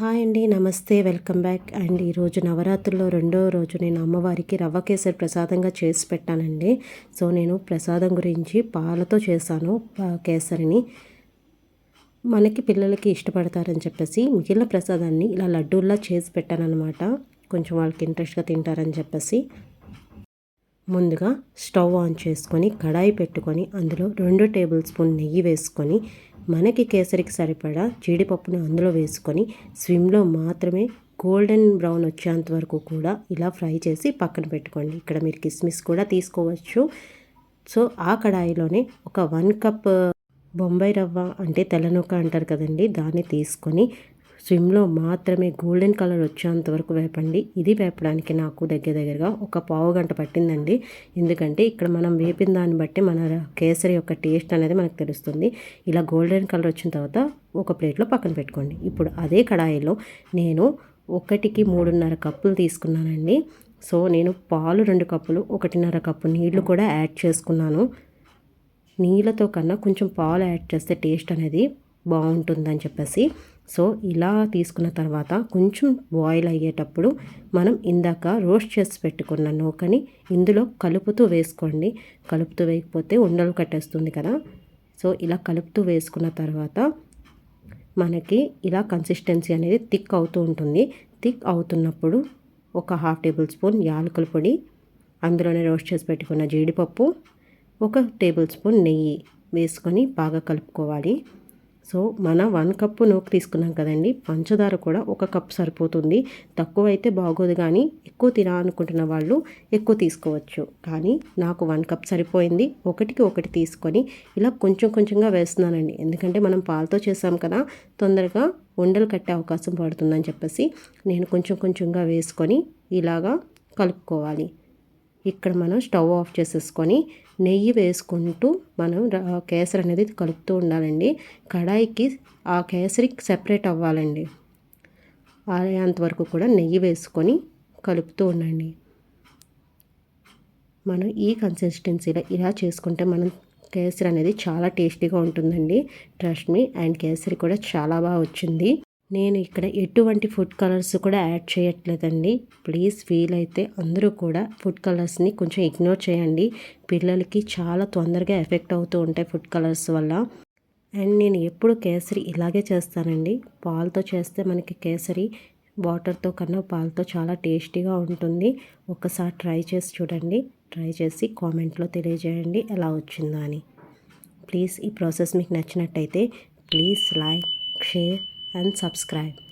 Hi అండి నమస్తే welcome back. And ఈరోజు నవరాత్రుల్లో రెండో రోజు నేను అమ్మవారికి రవ్వ కేసరి ప్రసాదంగా చేసి పెట్టానండి. సో నేను ప్రసాదం గురించి పాలతో చేశాను కేసరిని. మనకి పిల్లలకి ఇష్టపడతారని చెప్పేసి మిగిలిన ప్రసాదాన్ని ఇలా లడ్డూల్లా చేసి పెట్టానమాట కొంచెం వాళ్ళకి ఇంట్రెస్ట్గా తింటారని చెప్పేసి. ముందుగా స్టవ్ ఆన్ చేసుకొని కడాయి పెట్టుకొని అందులో రెండు టేబుల్ స్పూన్ నెయ్యి వేసుకొని మనకి కేసరికి సరిపడా జీడిపప్పుని అందులో వేసుకొని స్విమ్లో మాత్రమే గోల్డెన్ బ్రౌన్ వచ్చేంత వరకు కూడా ఇలా ఫ్రై చేసి పక్కన పెట్టుకోండి. ఇక్కడ మీరు కిస్మిస్ కూడా తీసుకోవచ్చు. సో ఆ కడాయిలోనే ఒక వన్ కప్ బొంబాయి రవ్వ అంటే తెల్లనొక్క అంటారు కదండి దాన్ని తీసుకొని స్విమ్లో మాత్రమే గోల్డెన్ కలర్ వచ్చేంత వరకు వేపండి. ఇది వేపడానికి నాకు దగ్గర దగ్గరగా ఒక పావు గంట పట్టిందండి. ఎందుకంటే ఇక్కడ మనం వేపిన దాన్ని బట్టి మన కేసరి యొక్క టేస్ట్ అనేది మనకు తెలుస్తుంది. ఇలా గోల్డెన్ కలర్ వచ్చిన తర్వాత ఒక ప్లేట్లో పక్కన పెట్టుకోండి. ఇప్పుడు అదే కడాయిలో నేను ఒకటికి మూడున్నర కప్పులు తీసుకున్నానండి. సో నేను పాలు రెండు కప్పులు ఒకటిన్నర కప్పు నీళ్ళు కూడా యాడ్ చేసుకున్నాను. నీళ్ళతో కన్నా కొంచెం పాలు యాడ్ చేస్తే టేస్ట్ అనేది బాగుంటుందని చెప్పేసి సో ఇలా తీసుకున్న తర్వాత కొంచెం బాయిల్ అయ్యేటప్పుడు మనం ఇందాక రోస్ట్ చేసి పెట్టుకున్న నూకని ఇందులో కలుపుతూ వేసుకోండి. కలుపుతూ వేయకపోతే ఉండలు కట్టేస్తుంది కదా. సో ఇలా కలుపుతూ వేసుకున్న తర్వాత మనకి ఇలా కన్సిస్టెన్సీ అనేది థిక్ అవుతూ ఉంటుంది. థిక్ అవుతున్నప్పుడు ఒక హాఫ్ టేబుల్ స్పూన్ యాలకుల పొడి అందులోనే రోస్ట్ చేసి పెట్టుకున్న జీడిపప్పు ఒక టేబుల్ స్పూన్ నెయ్యి వేసుకొని బాగా కలుపుకోవాలి. సో మన వన్ కప్పు నూకు తీసుకున్నాం కదండి. పంచదార కూడా ఒక కప్ సరిపోతుంది. తక్కువ అయితే బాగోదు కానీ ఎక్కువ తినాలనుకుంటున్న వాళ్ళు ఎక్కువ తీసుకోవచ్చు. కానీ నాకు వన్ కప్ సరిపోయింది. ఒకటికి ఒకటి తీసుకొని ఇలా కొంచెం కొంచెంగా వేస్తున్నానండి. ఎందుకంటే మనం పాలతో చేసాం కదా తొందరగా ఉండలు కట్టే అవకాశం పడుతుందని చెప్పేసి నేను కొంచెం కొంచెంగా వేసుకొని ఇలాగా కలుపుకోవాలి. ఇక్కడ మనం స్టవ్ ఆఫ్ చేసేసుకొని నెయ్యి వేసుకుంటూ మనం కేసరి అనేది కలుపుతూ ఉండాలండి. కడాయికి ఆ కేసరి సెపరేట్ అవ్వాలండి. అంతవరకు కూడా నెయ్యి వేసుకొని కలుపుతూ ఉండండి. మనం ఈ కన్సిస్టెన్సీలో ఇలా చేసుకుంటే మనం కేసరి అనేది చాలా టేస్టీగా ఉంటుందండి. ట్రస్ట్ మీ అండ్ కేసరి కూడా చాలా బాగా వచ్చింది. నేను ఇక్కడ ఎటువంటి ఫుడ్ కలర్స్ కూడా యాడ్ చేయట్లేదండి. ప్లీజ్ వీలైతే అందరూ కూడా ఫుడ్ కలర్స్ని కొంచెం ఇగ్నోర్ చేయండి. పిల్లలకి చాలా తొందరగా ఎఫెక్ట్ అవుతూ ఉంటాయి ఫుడ్ కలర్స్ వల్ల. అండ్ నేను ఎప్పుడు కేసరి ఇలాగే చేస్తానండి. పాలతో చేస్తే మనకి కేసరి వాటర్తో కన్నా పాలతో చాలా టేస్టీగా ఉంటుంది. ఒకసారి ట్రై చేసి చూడండి. ట్రై చేసి కామెంట్లో తెలియజేయండి ఎలా వచ్చిందా అని. ప్లీజ్ ఈ ప్రాసెస్ మీకు నచ్చినట్టయితే please like share and subscribe.